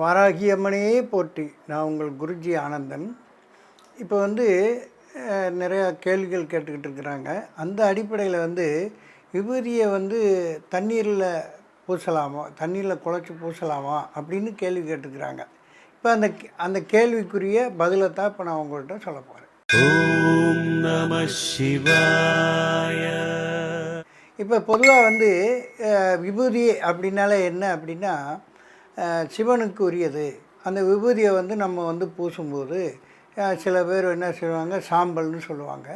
வாராகியம்மனையே போற்றி. நான் உங்கள் குருஜி ஆனந்தன். இப்போ வந்து நிறையா கேள்விகள் கேட்டுக்கிட்டு இருக்கிறாங்க. அந்த அடிப்படையில் வந்து விபூதியை வந்து தண்ணீரில் பூசலாமா? தண்ணீரில் குழச்சி பூசலாமா? அப்படின்னு கேள்வி கேட்டுக்கிறாங்க. இப்போ அந்த அந்த கேள்விக்குரிய பதிலை தான் இப்போ நான் உங்கள்கிட்ட சொல்ல போகிறேன் ஓம் நம இப்போ பொதுவாக வந்து விபூதி அப்படின்னால என்ன அப்படின்னா சிவனுக்கு உரியது அந்த விபூதியை வந்து நம்ம வந்து பூசும்போது சில பேர் என்ன சொல்லுவாங்க சாம்பல்னு சொல்லுவாங்க.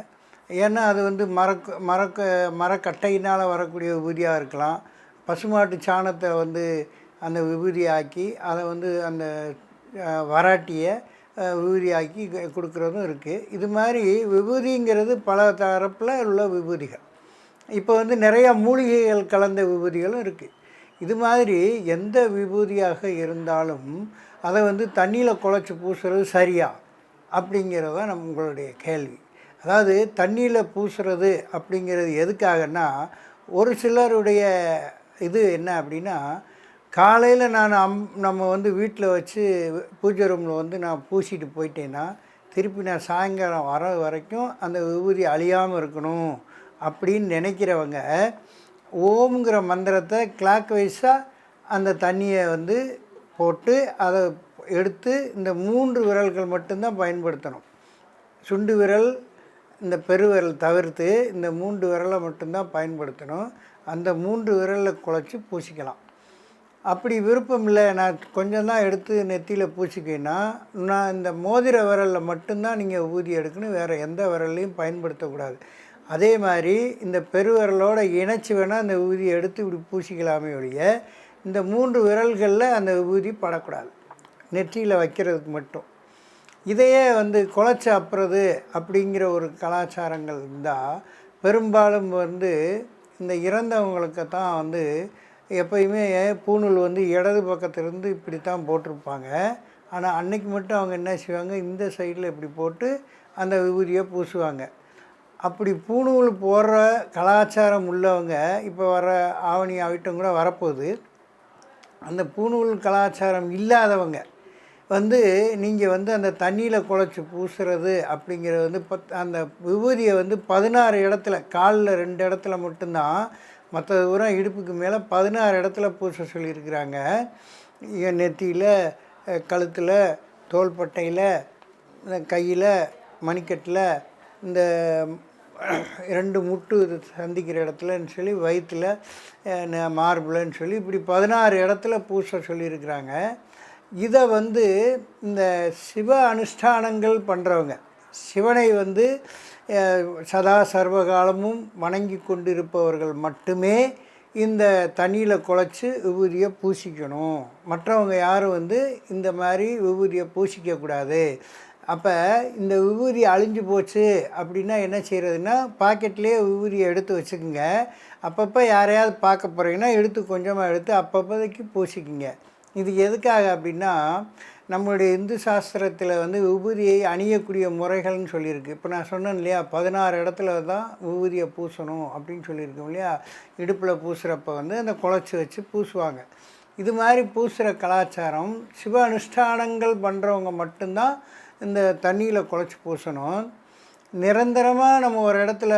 ஏன்னா அது வந்து மரக்க மரக்க மரக்கட்டையினால் வரக்கூடிய விபூதியாக இருக்கலாம். பசுமாட்டு சாணத்தை வந்து அந்த விபூதியாக்கி அதை வந்து அந்த வராட்டியை விபூதியாக்கி கொடுக்குறதும் இருக்குது இது மாதிரி விபூதிங்கிறது பல தரப்பில் உள்ள விபூதிகள். இப்போ வந்து நிறையா மூலிகைகள் கலந்த விபூதிகளும் இருக்குது இது மாதிரி எந்த விபூதியாக இருந்தாலும் அதை வந்து தண்ணியில் குழச்சி பூசுறது சரியா அப்படிங்கிறது தான் நம்ம உங்களுடைய கேள்வி. அதாவது தண்ணியில் பூசுறது அப்படிங்கிறது எதுக்காகன்னா ஒரு சிலருடைய இது என்ன அப்படின்னா காலையில் நான் அம் நம்ம வந்து வீட்டில் வச்சு பூஜை ரூமில் வந்து நான் பூசிட்டு போயிட்டேன்னா திருப்பி நான் சாயங்காலம் வர வரைக்கும் அந்த விபூதி அழியாமல் இருக்கணும் அப்படின்னு நினைக்கிறவங்க ஓம்ங்கிற மந்திரத்தை கிளாக் வைஸாக அந்த தண்ணியை வந்து போட்டு அதை எடுத்து இந்த மூன்று விரல்கள் மட்டும்தான் பயன்படுத்தணும். சுண்டு விரல் இந்த பெருவிரல் தவிர்த்து இந்த மூன்று விரலை மட்டும்தான் பயன்படுத்தணும். அந்த மூன்று விரலை குழச்சி பூசிக்கலாம். அப்படி விருப்பம் இல்லை நான் கொஞ்சம் தான் எடுத்து நெத்தியில் பூசிக்கினா நான் இந்த மோதிர விரலில் மட்டும்தான் நீங்கள் ஊதி எடுக்கணும். வேறு எந்த விரல்லையும் பயன்படுத்தக்கூடாது. அதே மாதிரி இந்த பெருவிரலோட இணைச்சி வேணால் அந்த ஊதியை எடுத்து இப்படி பூசிக்கலாமே ஒழிய இந்த மூன்று விரல்களில் அந்த ஊதி படக்கூடாது. நெற்றியில் வைக்கிறதுக்கு மட்டும். இதையே வந்து குலைச்சி அப்புறது அப்படிங்கிற ஒரு கலாச்சாரங்கள் இருந்தால் பெரும்பாலும் வந்து இந்த இறந்தவங்களுக்கு தான் வந்து எப்பயுமே பூணூல் வந்து இடது பக்கத்துலேருந்து இப்படி தான் போட்டிருப்பாங்க. ஆனால் அன்னைக்கு மட்டும் அவங்க என்ன செய்வாங்க? இந்த சைடில் இப்படி போட்டு அந்த விபூதியை பூசுவாங்க. அப்படி பூணூல் போடுற கலாச்சாரம் உள்ளவங்க இப்போ வர ஆவணி ஆகிட்டும் கூட வரப்போகுது. அந்த பூணூல் கலாச்சாரம் இல்லாதவங்க வந்து நீங்கள் வந்து அந்த தண்ணியில் குழச்சி பூசுறது அப்படிங்கிறது வந்து பத் அந்த விபூதியை வந்து பதினாறு இடத்துல காலில் ரெண்டு இடத்துல மட்டும்தான் மற்ற தூரம் இடுப்புக்கு மேலே பதினாறு இடத்துல பூச சொல்லியிருக்கிறாங்க. நெத்தியில் கழுத்தில் தோள்பட்டையில் கையில் மணிக்கட்டில் இந்த ரெண்டு முட்டு இது சந்திக்கிற இடத்துலன்னு சொல்லி வயிற்றில் மார்பிள்னு சொல்லி இப்படி பதினாறு இடத்துல பூச சொல்லியிருக்கிறாங்க. இதை வந்து இந்த சிவ அனுஷ்டானங்கள் பண்ணுறவங்க சிவனை வந்து சதா சர்வகாலமும் வணங்கி கொண்டிருப்பவர்கள் மட்டுமே இந்த தண்ணியில் குழச்சி விபூதியை பூசிக்கணும். மற்றவங்க யாரும் வந்து இந்த மாதிரி விபூதியை பூசிக்கக்கூடாது அப்போ இந்த விபூதி அழிஞ்சு போச்சு அப்படின்னா என்ன செய்கிறதுன்னா பாக்கெட்லேயே விபூதியை எடுத்து வச்சுக்கோங்க. அப்பப்போ யாரையாவது பார்க்க போகிறீங்கன்னா எடுத்து கொஞ்சமாக எடுத்து அப்பப்போதைக்கு பூசிக்கிங்க. இது எதுக்காக அப்படின்னா நம்மளுடைய இந்து சாஸ்திரத்தில் வந்து விபூதியை அணியக்கூடிய முறைகள்னு சொல்லியிருக்கு. இப்போ நான் சொன்னேன் இல்லையா பதினாறு இடத்துல தான் விபூதியை பூசணும் அப்படின்னு சொல்லியிருக்கோம் இல்லையா இடுப்பில் பூசுகிறப்ப வந்து அந்த குழச்சி வச்சு பூசுவாங்க. இது மாதிரி பூசுகிற கலாச்சாரம் சிவ அனுஷ்டானங்கள் பண்ணுறவங்க மட்டும்தான் இந்த தண்ணியில் குழச்சி பூசணும். நிரந்தரமாக நம்ம ஒரு இடத்துல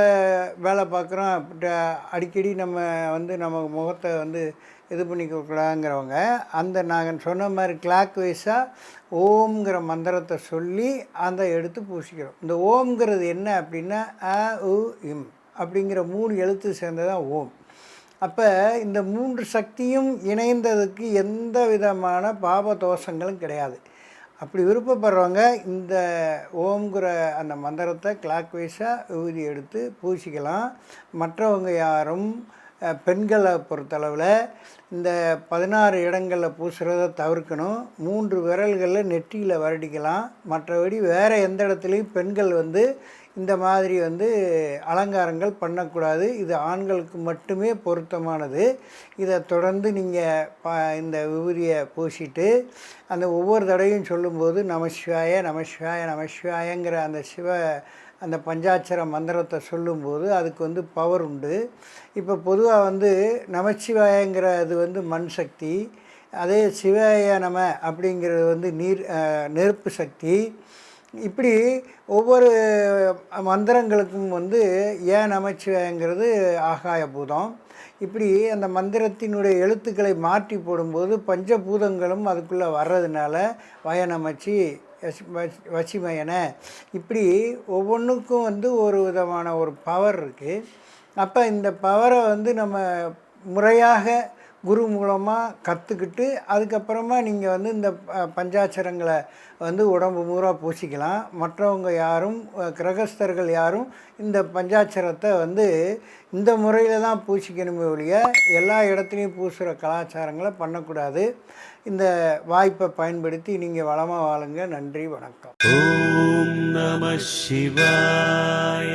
வேலை பார்க்குறோம். அப்படி அடிக்கடி நம்ம வந்து நம்ம முகத்தை வந்து இது பண்ணிக்கக்கூடாதுங்கிறவங்க அந்த நாங்கள் சொன்ன மாதிரி கிளாக் வைஸாக ஓம்ங்கிற மந்திரத்தை சொல்லி அந்த எடுத்து பூசிக்கிறோம். இந்த ஓம்ங்கிறது என்ன அப்படின்னா அ உ இம் அப்படிங்கிற மூணு எழுத்து சேர்ந்ததான் ஓம். அப்போ இந்த மூன்று சக்தியும் இணைந்ததுக்கு எந்த விதமான பாப தோஷங்களும் கிடையாது. அப்படி விருப்பப்படுறவங்க இந்த ஓம்ங்கிற அந்த மந்திரத்தை கிளாக் வைஸாக ஊதி எடுத்து பூசிக்கலாம். மற்றவங்க யாரும் பெண்களை பொறுத்தளவில் இந்த பதினாறு இடங்களில் பூசுகிறத தவிர்க்கணும். மூன்று விரல்களில் நெற்றியில் வருடிக்கலாம். மற்றபடி வேறு எந்த இடத்துலையும் பெண்கள் வந்து இந்த மாதிரி வந்து அலங்காரங்கள் பண்ணக்கூடாது. இது ஆண்களுக்கு மட்டுமே பொருத்தமானது. இதை தொடர்ந்து நீங்கள் ப இந்த விபூதியை பூசிட்டு அந்த ஒவ்வொரு தடவையும் சொல்லும்போது நமசிவாய நமசிவாய நமசிவாயங்கிற அந்த சிவ அந்த பஞ்சாட்சர மந்திரத்தை சொல்லும்போது அதுக்கு வந்து பவர் உண்டு. இப்போ பொதுவாக வந்து நமச்சிவாயங்கிற இது வந்து மண் சக்தி அதே சிவாய நம அப்படிங்கிறது வந்து நீர் நெருப்பு சக்தி இப்படி ஒவ்வொரு மந்திரங்களுக்கும் வந்து ஏன் நமச்சிவாயங்கிறது ஆகாய பூதம். இப்படி அந்த மந்திரத்தினுடைய எழுத்துக்களை மாற்றி போடும்போது பஞ்சபூதங்களும் அதுக்குள்ளே வர்றதுனால வயநமச்சி வசி- வசி- வசிமயன. இப்படி ஒவ்வொன்றுக்கும் வந்து ஒரு விதமான ஒரு பவர் இருக்குது அப்போ இந்த பவரை வந்து நம்ம முறையாக குரு மூலமாக கற்றுக்கிட்டு அதுக்கப்புறமா நீங்கள் வந்து இந்த பஞ்சாட்சரங்களை வந்து உடம்பு பூரா பூசிக்கலாம். மற்றவங்க யாரும் கிரகஸ்தர்கள் யாரும் இந்த பஞ்சாட்சரத்தை வந்து இந்த முறையில் தான் பூசிக்கணுமே ஒழிய எல்லா இடத்துலையும் பூசுகிற கலாச்சாரங்களை பண்ணக்கூடாது. இந்த வாய்ப்பை பயன்படுத்தி நீங்கள் வளமாக வாழுங்க. நன்றி வணக்கம். ஓம் நம சிவாய.